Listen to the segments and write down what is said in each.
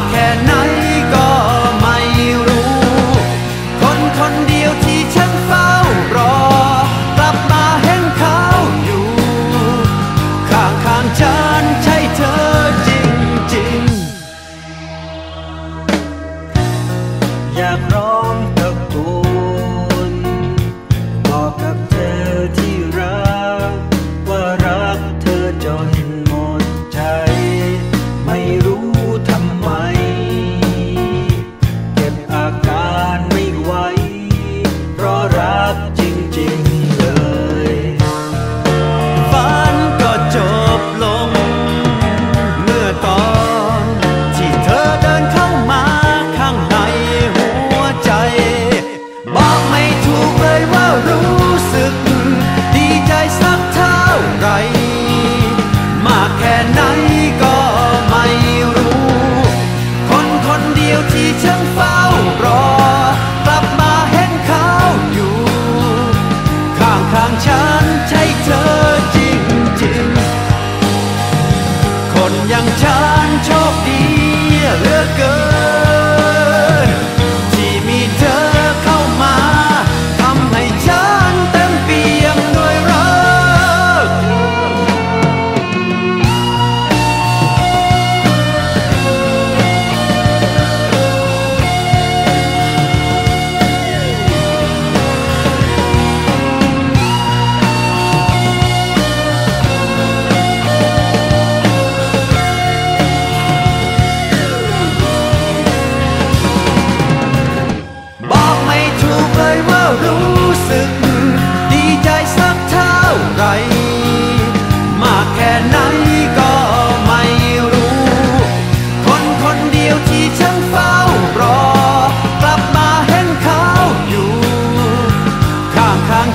cannot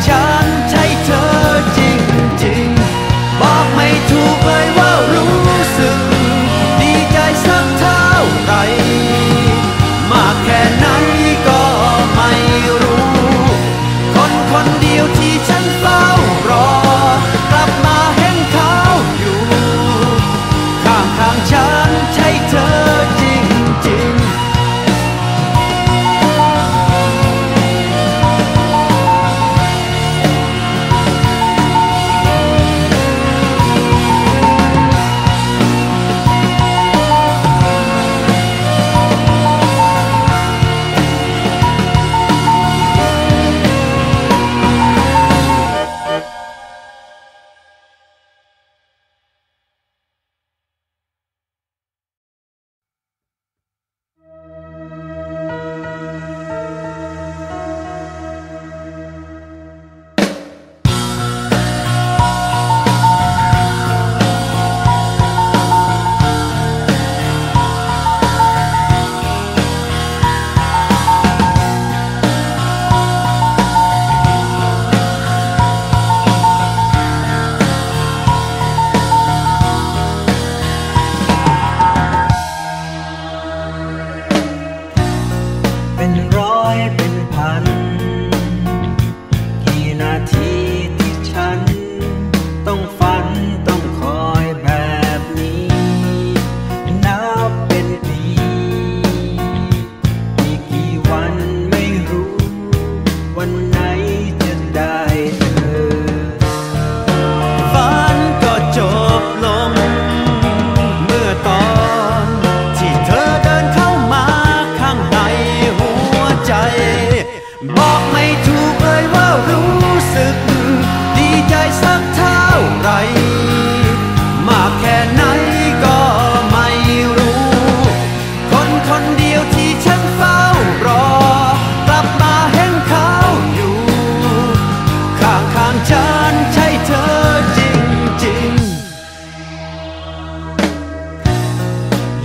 ฉันใช่เธอจริงๆ บอกไม่ถูกเลยว่ารู้สึก ดีใจสักเท่าไรมากแค่ไหนก็ไม่รู้ คนคนเดียวที่ฉันฝัน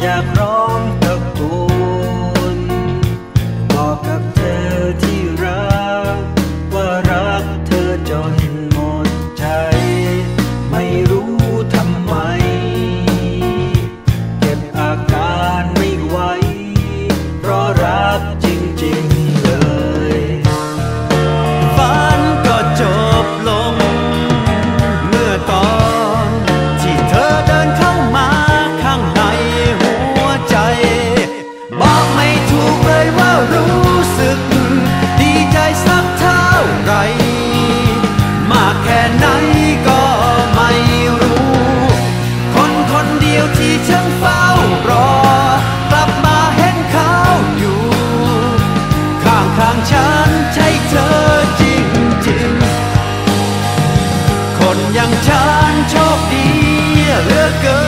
อยากร้อง ๆ